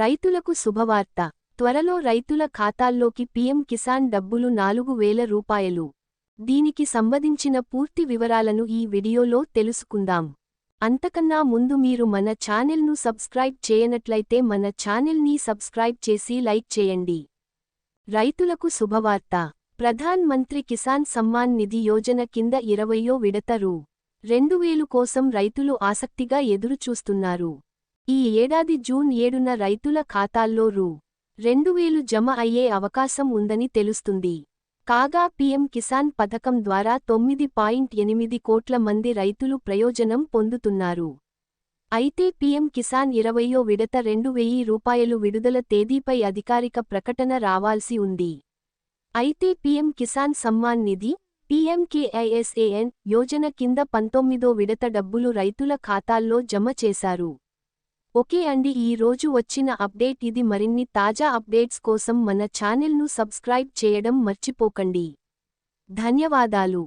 రైతులకు శుభవార్త. త్వరలో రైతుల ఖాతాల్లోకి పీఎం కిసాన్ డబ్బులు నాలుగు వేల రూపాయలు. దీనికి సంబంధించిన పూర్తి వివరాలను ఈ వీడియోలో తెలుసుకుందాం. అంతకన్నా ముందు మీరు మన ఛానెల్ను సబ్స్క్రైబ్ చేయనట్లయితే మన ఛానెల్ని సబ్స్క్రైబ్ చేసి లైక్ చేయండి. రైతులకు శుభవార్త. ప్రధాన్ మంత్రి కిసాన్ సమ్మాన్ నిధి యోజన కింద ఇరవయో విడత రూ. రెండు వేలు కోసం రైతులు ఆసక్తిగా ఎదురుచూస్తున్నారు. ఈ ఏడాది జూన్ ఏడున రైతుల ఖాతాల్లో రూ. రెండు వేలు జమ అయ్యే అవకాశం ఉందని తెలుస్తుంది. కాగా పీఎం కిసాన్ పథకం ద్వారా తొమ్మిది పాయింట్ ఎనిమిది కోట్ల మంది రైతులు ప్రయోజనం పొందుతున్నారు. అయితే పీఎం కిసాన్ ఇరవయో విడత రెండు వెయ్యి రూపాయలు విడుదల తేదీపై అధికారిక ప్రకటన రావాల్సి ఉంది. అయితే పీఎం కిసాన్ సమ్మాన్ నిధి పీఎంకేఐఎస్ఏఎన్ యోజన కింద పంతొమ్మిదో విడత డబ్బులు రైతుల ఖాతాల్లో జమ చేశారు. ఓకే అండి ఈ రోజు వచ్చిన అప్డేట్ ఇది మరిన్ని తాజా అప్డేట్స్ కోసం మన ఛానల్ను సబ్స్క్రైబ్ చేయడం మర్చిపోకండి. ధన్యవాదాలు.